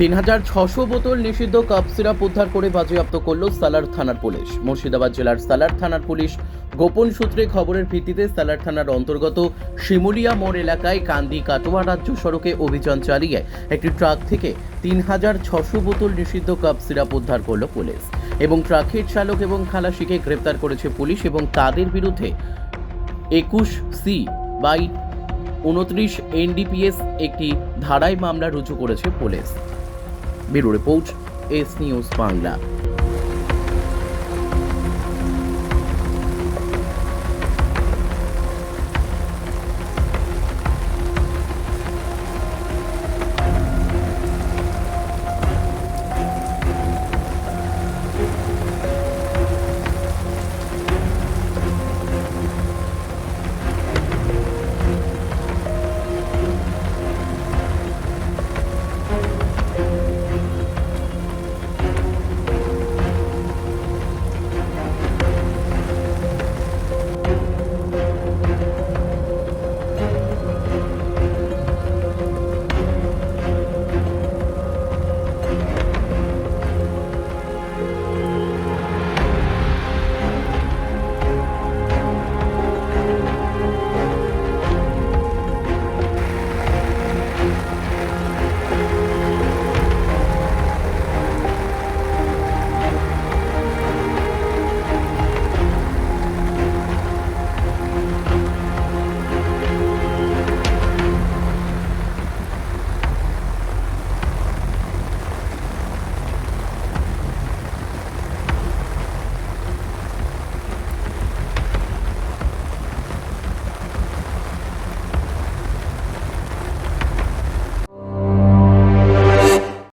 তিন হাজার ছশো বোতল নিষিদ্ধ কাপ সিরাপ উদ্ধার করে বাজেয়াপ্ত করল সালার থানার পুলিশ। মুর্শিদাবাদ জেলার সালার থানার পুলিশ গোপন সূত্রে খবরের ভিত্তিতে সালার থানার অন্তর্গত শিমুলিয়া মোড় এলাকায় কান্দি কাটোয়া রাজ্য সড়কে অভিযান চালিয়ে একটি ট্রাক থেকে তিন হাজার ছশো বোতল নিষিদ্ধ কাপ সিরাপ উদ্ধার করল পুলিশ এবং ট্রাকের চালক এবং খালাসিকে গ্রেপ্তার করেছে পুলিশ এবং তাদের বিরুদ্ধে একুশ সি বাই উনত্রিশ এনডিপিএস একটি ধারায় মামলা রুজু করেছে police. Bureau report S news Bangla